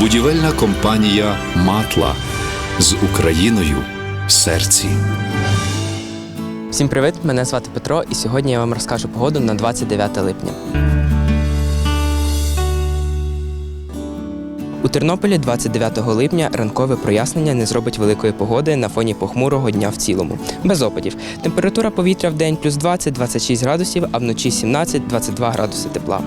Будівельна компанія Матла з Україною в серці. Всім привіт! Мене звати Петро, і сьогодні я вам розкажу погоду на 29 липня. У Тернополі 29 липня ранкове прояснення не зробить великої погоди на фоні похмурого дня в цілому, без опадів. Температура повітря в день плюс 20-26 градусів, а вночі 17-22 градуси тепла.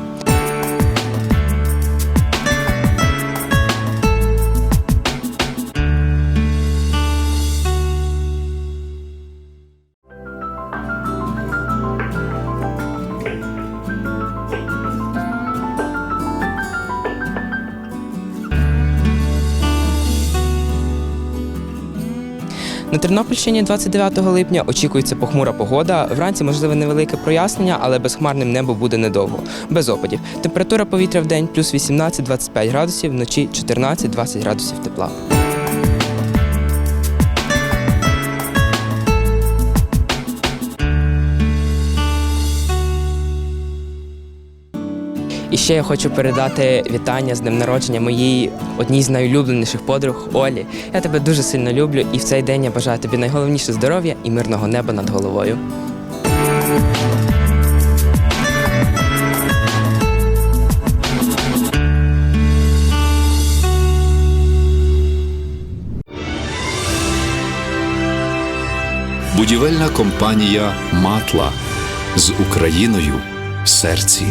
На Тернопільщині 29 липня очікується похмура погода. Вранці можливе невелике прояснення, але безхмарним небо буде недовго, без опадів. Температура повітря в день плюс 18-25 градусів, вночі 14-20 градусів тепла. І ще я хочу передати вітання з днем народження моїй одній з найулюбленіших подруг Олі. Я тебе дуже сильно люблю, і в цей день я бажаю тобі найголовніше здоров'я і мирного неба над головою. Будівельна компанія Матла з Україною в серці.